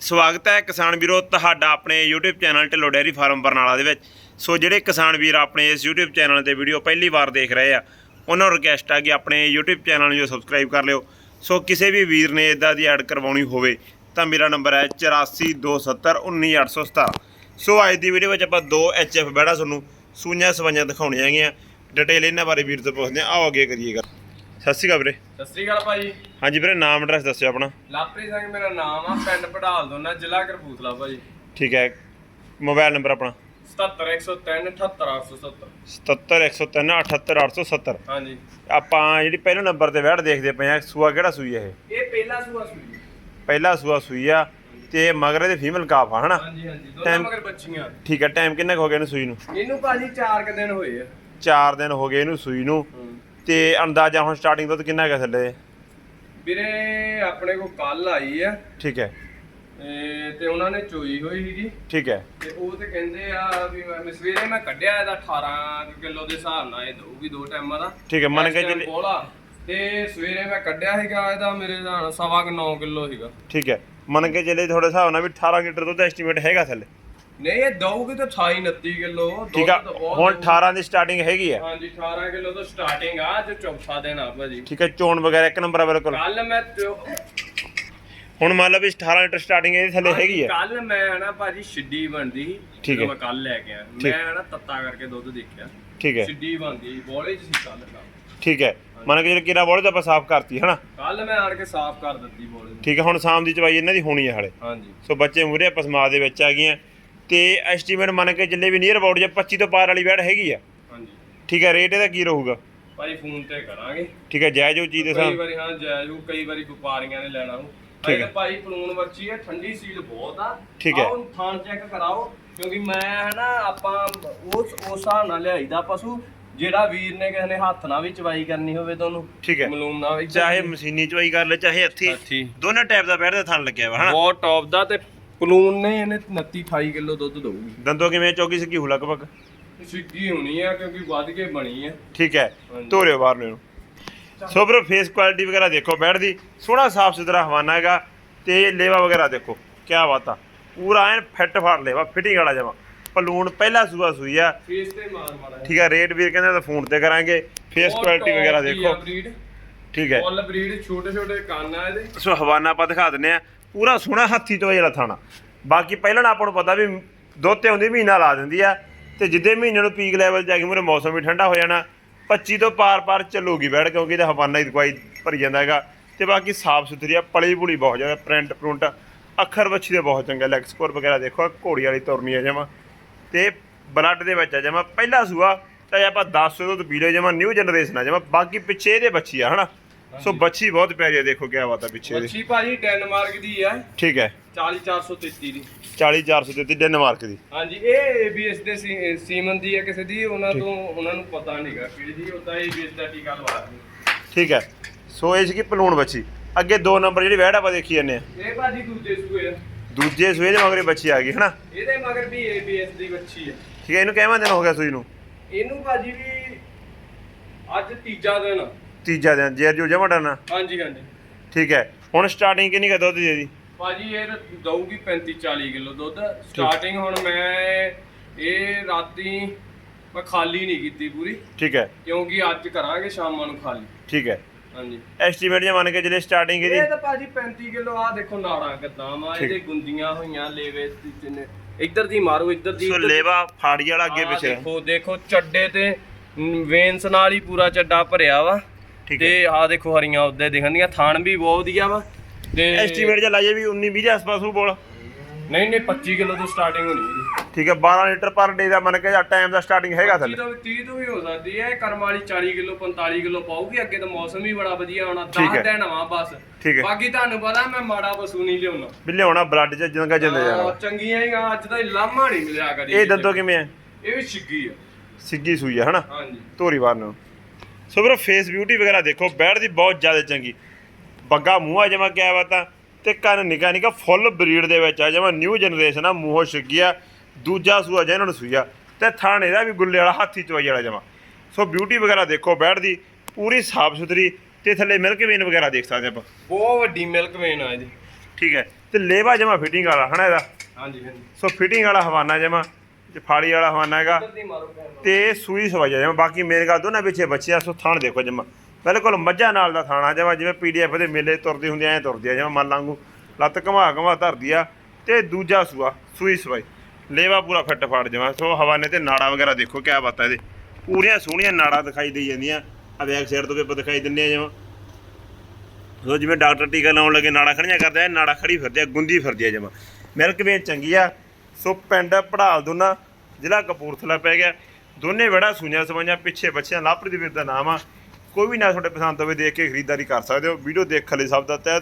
ਸਵਾਗਤ ਹੈ ਕਿਸਾਨ ਵੀਰੋ ਤੁਹਾਡਾ ਆਪਣੇ YouTube channel Dhillon dairy farm Barnala ਦੇ ਵਿੱਚ। ਸੋ ਜਿਹੜੇ ਕਿਸਾਨ ਵੀਰ ਆਪਣੇ ਇਸ YouTube ਚੈਨਲ ਤੇ ਵੀਡੀਓ ਪਹਿਲੀ ਵਾਰ ਦੇਖ ਰਹੇ ਆ, ਉਹਨਾਂ ਨੂੰ ਰਿਕਵੈਸਟ ਆ ਕਿ ਆਪਣੇ YouTube ਚੈਨਲ ਨੂੰ ਸਬਸਕ੍ਰਾਈਬ ਕਰ ਲਿਓ। ਸੋ ਕਿਸੇ ਵੀ ਵੀਰ ਨੇ ਇਦਾਂ ਦੀ ਐਡ ਕਰਵਾਉਣੀ ਹੋਵੇ, ਤਾਂ ਮੇਰਾ ਨੰਬਰ ਹੈ 8427191817 ਸੋ ਅੱਜ ਦੀ ਵੀਡੀਓ ਵਿੱਚ ਆਪਾਂ ਦੋ HF ਬੈੜਾ ਤੁਹਾਨੂੰ ਸੂਈਆਂ ਸਵਾਈਆਂ ਦਿਖਾਉਣੀਆਂ ਹੈਗੀਆਂ। ਡਿਟੇਲ ਇਹਨਾਂ ਬਾਰੇ ਵੀਰ ਤੋਂ ਪੁੱਛਦੇ ਆ ਆਓ ਅੱਗੇ ਕਰੀਏ ਗੱਲ। ਸਤਿ ਸ਼੍ਰੀ ਅਕਾਲ ਵੀਰੇ। ਸਤਿ ਸ੍ਰੀ ਅਕਾਲ ਭਾਜੀ। ਹਾਂਜੀ ਵੀਰੇ ਨਾਮ ਐਡਰੈਸ ਦੱਸਿਓ ਆਪਣਾ। ਲਾਪਰੀ ਸਿੰਘ ਮੇਰਾ ਨਾਮ ਆ ਪਿੰਡ ਪੜਾਲ ਦੋਨਾ ਜ਼ਿਲ੍ਹਾ ਕਰਪੂਥਲਾ ਭਾਜੀ। ਠੀਕ ਹੈ ਮੋਬਾਈਲ ਨੰਬਰ ਆਪਣਾ। 77103 78870 77103 ਹਾਂਜੀ। ਆਪਾਂ ਜਿਹੜੀ ਪਹਿਲੇ ਨੰਬਰ ਤੇ ਵੈੜ ਦੇਖਦੇ ਪਏ ਆ ਸੂਆ ਕਿਹੜਾ ਸੂਈ ਹੈ ਇਹ? ਇਹ ਪਹਿਲਾ ਸੂਆ ਸੂਈ ਪਹਿਲਾ ਸੂਆ ਸੂਈ ਆ ਤੇ ਮਗਰ ਦੇ ਫੀਮੇਲ ਕਾਫ ਆ ਹਨਾ? ਹਾਂਜੀ ਹਾਂਜੀ ਦੋਨਾਂ ਮਗਰ ਬੱਚੀਆਂ। ਠੀਕ ਹੈ ਟਾਈਮ ਕਿੰਨਾ ਕੁ ਹੋ ਗਿਆ ਇਹਨੂੰ ਸੂਈ ਨੂੰ? ਇਹਨੂੰ ਭਾਜੀ 4 ਕ ਦਿਨ ਹੋਏ ਆ। 4 ਦਿਨ ਹੋ ਗਏ ਇਹਨੂੰ ਸੂਈ ਨੂੰ। ਤੇ ਅੰਦਾਜ਼ਾ ਹੁਣ ਸਟਾਰਟਿੰਗ ਦੁੱਧ ਕਿੰਨਾ ਹੈਗਾ ਥੱਲੇ? ਵੀਰੇ ਆਪਣੇ ਕੋ ਕੱਲ ਆਈ ਆ। ਠੀਕ ਹੈ। ਤੇ ਤੇ ਉਹਨਾਂ ਨੇ ਚੋਈ ਹੋਈ ਸੀਗੀ। ਠੀਕ ਹੈ। ਤੇ ਉਹ ਤੇ ਕਹਿੰਦੇ ਆ ਵੀ ਮੈਂ ਸਵੇਰੇ ਮੈਂ ਕੱਢਿਆ ਇਹਦਾ 18 ਕਿਲੋ ਦੇ ਹਿਸਾਬ ਨਾਲ ਇਹ ਦਊਗੀ ਦੋ ਟਾਈਮਾਂ ਦਾ। ਠੀਕ ਹੈ ਮੰਨ ਕੇ ਚੱਲੇ ਬੋਲਾ। ਤੇ ਸਵੇਰੇ ਮੈਂ ਕੱਢਿਆ ਸੀਗਾ ਇਹਦਾ ਮੇਰੇ ਨਾਲ ਸਵਾ ਕੁ 9 ਕਿਲੋ ਸੀਗਾ। ਠੀਕ ਹੈ। ਮੰਨ ਕੇ ਚੱਲੇ ਥੋੜੇ ਹਿਸਾਬ ਨਾਲ ਵੀ 18 ਲੀਟਰ ਦੁੱਧ ਐਸਟੀਮੇਟ ਹੈਗਾ ਥੱਲੇ। ਨਹੀਂ ਇਹ ਦਊਗੀ ਤਾਂ 28 29 ਕਿਲੋ। ਠੀਕ ਆ ਹੁਣ 18 ਦੀ ਸਟਾਰਟਿੰਗ ਹੈਗੀ ਆ। ਹਾਂਜੀ 18 ਕਿਲੋ ਤੋਂ ਸਟਾਰਟਿੰਗ ਆ ਜੋ ਚੌਥਾ ਦਿਨ ਆ ਭਾਜੀ। ਠੀਕ ਹੈ ਚੋਣ ਵਗੈਰਾ ਇੱਕ ਨੰਬਰ ਆ ਬਿਲਕੁਲ। ਕੱਲ ਮੈਂ ਹੁਣ ਮੰਨ ਲਓ ਵੀ 18 ਲੀਟਰ ਸਟਾਰਟਿੰਗ ਇਹਦੇ ਥੱਲੇ ਹੈਗੀ ਆ। ਕੱਲ ਮੈਂ ਹਨਾ ਭਾਜੀ ਛਿੱਡੀ ਬਣਦੀ ਠੀਕ ਹੈ। ਮੈਂ ਕੱਲ ਲੈ ਕੇ ਆਇਆ। ਮੈਂ ਹਨਾ ਤੱਤਾ ਕਰਕੇ ਦੁੱਧ ਦੇਖਿਆ। ਠੀਕ ਹੈ। ਛਿੱਡੀ ਬਣਦੀ ਬੋਲੇ ਸੀ ਕੱਲ ਠੀਕ ਹੈ। ਮੰਨ ਕੇ ਚੱਲੇ ਕਿਰਾ ਬੋਲੇ ਤਾਂ ਆਪਾਂ ਸਾਫ਼ ਕਰਤੀ ਹਨਾ? ਕੱਲ ਮੈਂ ਆਣ ਕੇ ਸਾਫ਼ ਕਰ ਦਿੱਤੀ ਬੋਲੇ। ਠੀਕ ਹੈ ਹੁਣ ਸ਼ਾਮ ਦੀ ਚਵਾਈ ਇਹਨਾਂ ਦੀ ਹੋਣੀ ਹੈ ਹਲੇ। ਹਾਂਜੀ। ਸੋ ਬੱਚੇ ਮੂਰੇ ਆਪਾਂ ਸਮਾਜ ਦੇ ਵਿੱਚ ਆ ਗਈਆਂ ਤੇ ਐਸਟੀਮੇਟ ਮੰਨ ਕੇ ਚੱਲੇ ਵੀ ਨੀਅਰ ਅਬਾਊਟ ਜੇ 25 ਤੋਂ ਪਾਰ ਵਾਲੀ ਵੈੜ ਹੈਗੀ ਆ। ਹਾਂਜੀ। ਠੀਕ ਹੈ ਰੇਟ ਇਹਦਾ ਕੀ ਰਹੂਗਾ? ਭਾਜੀ ਫੋਨ ਤੇ ਕਰਾਂਗੇ। ਠੀਕ ਹੈ ਜਾਇਜ਼ ਉਹ ਚੀਜ਼ ਦੇ ਕਈ ਸਾਹ ਵਾਰੀ ਹਾਂ ਜਾਇਜ਼ ਹੋਊ, ਕਈ ਵਾਰੀ ਵਪਾਰੀਆਂ ਨੇ ਲੈਣਾ ਹੋ ਠੀਕ ਠੀਕ ਹੈ। ਭਾਈ ਪਲੂਨ ਬੱਚੀ ਹੈ ਠੰਡੀ ਸੀਲ ਬਹੁਤ ਆ। ਠੀਕ ਹੈ। ਆਓ ਥਾਂ ਚੈੱਕ ਕਰਾਓ ਕਿਉਂਕਿ ਮੈਂ ਹਨਾ ਆਪਾਂ ਉਸ ਉਸ ਹਿਸਾਬ ਨਾਲ ਲਿਆਈਦਾ ਪਸ਼ੂ ਜਿਹੜਾ ਵੀਰ ਨੇ ਕਿਸੇ ਨੇ ਹੱਥ ਨਾਲ ਵੀ ਚਵਾਈ ਕਰਨੀ ਹੋਵੇ ਤੁਹਾਨੂੰ। ਠੀਕ ਹੈ ਮਲੂਨ ਨਾਲ ਵੀ ਚਾਹੇ ਮਸ਼ੀਨੀ ਚਵਾਈ ਕਰ ਲੈ ਚਾਹੇ ਹੱਥੀ। ਹੱਥੀਂ। ਦੋਨਾਂ ਟਾਈਪ ਦਾ ਬੈੜ ਦਾ ਥਣ ਲੱਗਿਆ ਵਾ ਹਨਾ? ਬਹੁਤ ਟੌਪ ਦਾ ਤੇ ਪਲੂਨ ਨੇ ਇਹਨੇ 29 28 ਕਿਲੋ ਦੁੱਧ ਦਊਗੀ। ਦੰਦੋਂ ਕਿਵੇਂ ਚੌਕੀ ਸਕੀ ਹੋ ਲਗਭਗ? ਸਿੱਗੀ ਹੋਣੀ ਆ ਕਿਉਂਕਿ ਵੱਧ ਕੇ ਬਣੀ ਆ। ਠੀਕ ਹੈ ਹਾਂਜੀ। ਧੋਰਿਓ ਬਾਹਰ ਨੂੰ। ਸੋ ਬਰੋ ਫੇਸ ਕੁਆਲਿਟੀ ਵਗੈਰਾ ਦੇਖੋ ਬੈੜ ਦੀ ਸੋਹਣਾ ਸਾਫ਼ ਸੁਥਰਾ ਹਵਾਨਾ ਹੈਗਾ ਤੇ ਲੇਵਾ ਵਗੈਰਾ ਦੇਖੋ ਕੀ ਬਾਤ ਆ। ਪੂਰਾ ਐਨ ਫਿੱਟ ਫਾੜ ਲੇਵਾ ਫਿਟਿੰਗ ਵਾਲਾ ਜਮਾ। ਪਲੂਣ ਪਹਿਲਾ ਸੂਆ ਸੂਈ ਆ। ਫੇਸ ਤੇ ਮਾਰ ਮਾਰਾ ਠੀਕ ਹੈ ਰੇਟ ਵੀਰ ਕਹਿੰਦੇ ਤਾਂ ਫੋਨ ਤੇ ਕਰਾਂਗੇ। ਫੇਸ ਕੁਆਲਿਟੀ ਵਗੈਰਾ ਦੇਖੋ। ਠੀਕ ਹੈ। ਫੁੱਲ ਬਰੀਡ ਛੋਟੇ ਛੋਟੇ ਕੰਨ ਆ ਇਹਦੇ। ਸੋ ਹਵਾਨਾ ਆਪਾਂ ਦਿਖਾ ਦਿੰਨੇ ਆ। ਪੂਰਾ ਸੋਹਣਾ ਹੱਥੀ ਤੋਂ ਜਿਹੜਾ ਥਾਣਾ। ਬਾਕੀ ਪਹਿਲਾਂ ਨਾ ਆਪਾਂ ਨੂੰ ਪਤਾ ਵੀ ਦੁੱਧ ਤੇ ਹੁੰਦੀ ਮਹੀਨਾ ਲਾ ਦਿੰਦੀ ਆ ਤੇ ਜਿੱਦੇ ਮਹੀਨੇ ਨੂੰ ਪੀਕ ਲੈਵਲ ਜਾ ਕੇ ਮੇਰੇ ਮੌਸਮ ਵੀ ਠੰਡਾ ਹੋ ਜਾਣਾ 25 ਤੋਂ ਪਾਰ-ਪਾਰ ਚੱਲੂਗੀ ਬੈਠ ਕਿਉਂਕਿ ਇਹਦਾ ਹਵਾਨਾ ਹੀ ਦਵਾਈ ਭਰੀ ਜਾਂਦਾ ਹੈਗਾ। ਤੇ ਬਾਕੀ ਸਾਫ਼ ਸੁਥਰੀ ਆ ਪਲੀ ਪੁਲੀ ਬਹੁਤ ਜ਼ਿਆਦਾ ਪ੍ਰਿੰਟ ਪ੍ਰਿੰਟ ਅੱਖਰ ਬੱਚੀ ਦੇ ਬਹੁਤ ਚੰਗਾ ਲੈਗ ਸਕੋਰ ਵਗੈਰਾ ਦੇਖੋ ਘੋੜੀ ਵਾਲੀ ਤੁਰਨੀ ਆ ਜਮਾ। ਤੇ ਬਲੱਡ ਦੇ ਵਿੱਚ ਆ ਜਮਾ, ਪਹਿਲਾ ਸੂਆ, ਚਾਹੇ ਆਪਾਂ 10 ਦੁੱਧ ਪੀ ਲਿਓ ਜਮਾ ਨਿਊ ਜਨਰੇਸ਼ਨ ਆ ਜਮਾ, ਬਾਕੀ ਪਿੱਛੇ ਇਹਦੇ ਬੱਚੀ ਆ, ਹਨਾ? ਸੋ ਬੱਚੀ ਬਹੁਤ ਪਿਆਰੀ ਆ ਦੇਖੋ ਕਿਆ ਬਾਤ ਪਿੱਛੇ ਇਹਦੇ ਮੱਛੀ ਭਾਜੀ ਡੈਨਮਾਰਕ ਦੀ ਆ ਠੀਕ ਹੈ। 40433 ਦੀ। 40400 ਦਿੱਤੀ ਡੈਨਮਾਰਕ ਦੀ। ਹਾਂਜੀ ਇਹ ABS ਦੇ ਸੀ- ਸੀਮਨ ਦੀ ਆ ਕਿਸੇ ਦੀ ਉਹਨਾਂ ਤੋਂ ਉਹਨਾਂ ਨੂੰ ਪਤਾ ਨਹੀਂਗਾ ਕਿਹੜੀ ਦੀ ਉਦਾਂ ABS ਦਾ ਟੀਕਾ ਲਵਾ ਦਿੰਦੇ ਠੀਕ ਹੈ। ਸੋ ਇਹ ਸੀ ਪਲੂਣ ਬੱਚੀ। ਅੱਗੇ ਦੋ ਨੰਬਰ ਜਿਹੜੀ ਵੈੜ ਆਪਾਂ ਦੇਖੀ ਜਾਂਦੇ ਆ ਇਹ ਭਾਜੀ ਦੂਜੇ ਸੂਏ ਆ। ਦੂਜੇ ਸੂਏ ਦੇ ਮਗਰੇ ਬੱਚੀ ਆ ਗਈ ਹਨਾ? ਇਹਦੇ ਮਗਰ ਵੀ ABS ਦੀ ਬੱਚੀ ਆ। ਠੀਕ ਹੈ ਇਹਨੂੰ ਕਿਵੇਂ ਦਿਨ ਹੋ ਗਿਆ ਸੂਈ ਨੂੰ? ਇਹਨੂੰ ਭਾਜੀ ਵੀ ਅੱਜ ਤੀਜਾ ਦਿਨ ਆ। ਤੀਜਾ ਦਿਨ ਜੇਰ ਜੋ ਜਮਾ ਡਰਨਾ ਹਾਂਜੀ ਹਾਂਜੀ। ਠੀਕ ਹੈ। ਹੁਣ ਸਟਾਰਟਿੰਗ ਕਿੰਨੀ ਕਾ ਦੁੱਧ ਦੀ ਇਹਦੀ? ਭਾਜੀ ਇਹ ਦਊਗੀ 35 40 ਕਿਲੋ ਦੁੱਧ। ਸਟਾਰਟਿੰਗ ਹੁਣ ਮੈਂ ਇਹ ਰਾਤੀ ਮੈਂ ਖਾਲੀ ਨਹੀਂ ਕੀਤੀ ਪੂਰੀ। ਠੀਕ ਹੈ। ਕਿਉਂਕਿ ਅੱਜ ਕਰਾਂਗੇ ਸ਼ਾਮਾਂ ਨੂੰ ਖਾਲੀ। ਠੀਕ ਹੈ। ਹਾਂਜੀ। ਐਸਟੀਮੇਟ ਜੇ ਮੰਨ ਕੇ ਜਿਹੜੇ ਸਟਾਰਟਿੰਗ ਇਹ ਇਹਦੀ ਤਾਂ ਭਾਜੀ 35 ਕਿਲੋ ਆ ਦੇਖੋ ਨਾੜਾਂ ਕਿੱਦਾਂ ਠੀਕ। ਇਹਦੇ ਗੁੰਦੀਆਂ ਹੋਈਆਂ ਲੇਵੇ ਤੇ ਨੇ ਇੱਧਰ ਦੀ ਮਾਰੋ ਇੱਧਰ ਦੀ। ਸੋ। ਲੇਵਾ ਫਾੜੀ ਵਾਲਾ ਅੱਗੇ ਪਿੱਛੇ। ਦੇਖੋ ਦੇਖੋ ਚੱਡੇ ਤੇ ਵੇਨਸ ਨਾਲ ਹੀ ਪੂਰਾ ਚੱਡਾ ਭਰਿਆ ਵਾ। ਠੀਕ ਹੈ। ਤੇ ਆਹ ਦੇਖੋ ਹਰੀਆਂ ਉੱਦੇ ਦਿਖਣਦੀਆਂ ਥਾਣ ਵੀ ਬਹੁਤ ਵਧੀਆ ਵਾ ਤੇ ਐਸਟੀਮੇਟ ਜੇ ਲਾਈਏ ਵੀ 19 20 ਦੇ ਆਸ-ਪਾਸ ਨੂੰ ਬੋਲ। ਨਹੀਂ ਨਹੀਂ 25 ਕਿਲੋ ਤੋਂ ਸਟਾਰਟਿੰਗ ਹੋਣੀ ਇਹਦੀ ਠੀਕ ਹੈ 12 ਲੀਟਰ ਪਰ ਡੇ ਦਾ ਮੰਨ ਕੇ ਜਾਂ ਟਾਈਮ ਦਾ ਸਟਾਰਟਿੰਗ ਹੈਗਾ 30 ਥੱਲੇ। ਤੋਂ 30 ਤੋਂ ਵੀ ਹੋ ਸਕਦੀ ਹੈ ਕਰਮ ਵਾਲੀ 40 ਕਿਲੋ 45 ਕਿਲੋ ਪਾਊਗੀ ਅੱਗੇ ਤਾਂ ਮੌਸਮ ਵੀ ਬੜਾ ਵਧੀਆ ਹੋਣਾ ਠੀਕ 10 ਹੈ। ਦਿਨ ਆਵਾਂ ਬਸ। ਠੀਕ ਹੈ। ਬਾਕੀ ਤੁਹਾਨੂੰ ਪਤਾ ਮੈਂ ਮਾੜਾ ਪਸ਼ੂ ਨਹੀਂ ਲਿਆਉਣਾ। ਵੀ ਲਿਆਉਣਾ ਬਲੱਡ ਚ ਜੰਗਾ ਜਿੰਦੇ ਜਾਣਾ ਆਹ, ਚੰਗੀਆਂ ਹੀ ਗਾ, ਅੱਜ ਤਾਂ ਲਾਮਾ ਨਹੀਂ ਮਿਲਿਆ ਕਦੀ ਇਹ ਦੰਦੋਂ ਕਿਵੇਂ ਹੈ ਇਹ ਵੀ ਛਿੱਗੀ ਆ। ਸਿੱਗੀ ਸੂਈ ਹੈ ਹਨਾ? ਹਾਂਜੀ। ਧੋਰੀ ਵਾਰ ਨੂੰ। ਸੋ ਵੀਰੋ ਫੇਸ ਬਿਊਟੀ ਵਗੈਰਾ ਦੇਖੋ ਬੈੜ ਦੀ ਬਹੁਤ ਜ਼ਿਆਦਾ ਚੰਗੀ। ਬੱਗਾ ਮੂੰਹ ਆ ਜਮਾ ਕਿਆ ਬਾਤਾਂ ਤੇ ਕੰਨ ਨਿਕਾ ਨਿਕਾ ਫੁੱਲ ਬਰੀਡ ਦੇ ਵਿੱਚ ਆ ਜਮਾ ਨਿਊ ਜਨਰੇਸ਼ਨ ਆ ਮੂੰਹੋਂ ਛਿੱਗਿਆ ਦੂਜਾ ਸੂਆ ਜਿਹਾ ਇਹਨਾਂ ਨੂੰ ਸੂਇਆ ਤੇ ਥਾਣੇ ਦਾ ਵੀ ਗੁੱਲੇ ਵਾਲਾ ਹਾਥੀ ਚਵਾਈ ਵਾਲਾ ਜਮਾ ਸੋ ਬਿਊਟੀ ਵਗੈਰਾ ਦੇਖੋ ਬੈੜ ਦੀ ਪੂਰੀ ਸਾਫ਼ ਸੁਥਰੀ ਤੇ ਥੱਲੇ ਮਿਲਕ ਵੇਨ ਵਗੈਰਾ ਦੇਖ ਸਕਦੇ ਆਪਾਂ। ਬਹੁਤ ਵੱਡੀ ਮਿਲਕ ਵੇਨ ਆ ਇਹਦੀ ਠੀਕ ਹੈ ਤੇ ਲੇਵਾ ਜਮਾ ਫਿਟਿੰਗ ਵਾਲਾ ਹਨਾ ਇਹਦਾ? ਹਾਂਜੀ ਹਾਂਜੀ। ਸੋ ਫਿਟਿੰਗ ਵਾਲਾ ਹਵਾਨਾ ਜਮਾ। ਤੇ ਫਾੜੀ ਵਾਲਾ ਹਵਾਨਾ ਹੈਗਾ। ਤੇ ਸੂਈ ਸਵਾਈਆ ਜਮਾ ਬਾਕੀ ਮੇਰੇ ਗੱਲ ਦੋਨਾਂ ਪਿੱਛੇ ਬੱਚੇ ਆ ਸੋ ਥਾਣ ਦੇਖੋ ਜਮਾ ਬਿਲਕੁਲ ਮੱਝਾਂ ਨਾਲ ਦਾ ਥਾਣਾ ਜਮਾ ਜਿਵੇਂ ਪੀਡੀਐਫ ਦੇ ਮੇਲੇ ਤੁਰਦੇ ਹੁੰਦੇ ਐ ਤੁਰਦੀ ਆ ਜਮਾ ਮੰਨ ਲਾਂਗੂ ਲੱਤ ਘਮਾ ਘਮਾ ਧਰਦੀ ਆ ਤੇ ਦੂਜਾ ਸੂਆ ਸੂਈ ਸਵਾਈ। ਲੇਵਾ ਪੂਰਾ ਫਿੱਟ ਫਾੜ ਜਮਾ ਸੋ ਹਵਾਨੇ ਤੇ ਨਾੜਾ ਵਗੈਰਾ ਦੇਖੋ ਕਿਆ ਬਾਤ ਹੈ ਇਹਦੇ। ਪੂਰੀਆਂ ਸੋਹਣੀਆਂ ਨਾੜਾਂ ਦਿਖਾਈ ਦੇਈ ਜਾਂਦੀਆਂ। ਆ ਬੈਕ ਸਾਈਡ ਤੋਂ ਵੀ ਆਪਾਂ ਦਿਖਾਈ ਦਿੰਨੇ ਆ ਜਮਾ ਸੋ ਜਿਵੇਂ ਡਾਕਟਰ ਟੀਕਾ ਲਾਉਣ ਲੱਗੇ ਨਾੜਾ ਖੜੀਆਂ ਕਰਦੇ ਆ ਨਾੜਾ ਖੜੀ ਫਿਰਦੀ ਆ ਗੁੰਦੀ ਫਿਰਦੀ ਆ ਜਮਾ ਮਿਲਕ ਵੇਚ ਚੰਗੀ ਆ ਸੋ ਪਿੰਡ ਪੜਾਲ ਦੋਨਾ, ਜ਼ਿਲ੍ਹਾ ਕਪੂਰਥਲਾ ਪੈ ਗਿਆ। ਦੋਨੇ ਵੜਾ ਸੁਣਿਆ ਸਵਾਈਆਂ, ਪਿੱਛੇ ਬੱਚਿਆਂ ਲਾਪਰੀ ਦੇ ਵੀਰ ਦਾ ਨਾਮ ਆ। ਕੋਈ ਵੀ ਨਾ ਤੁਹਾਡੇ ਪਸੰਦ ਹੋਵੇ ਦੇਖ ਕੇ ਖਰੀਦਦਾਰੀ ਕਰ ਸਕਦੇ ਹੋ। ਵੀਡੀਓ ਦੇਖਣ ਲਈ ਸਭ ਦਾ ਤਹਿ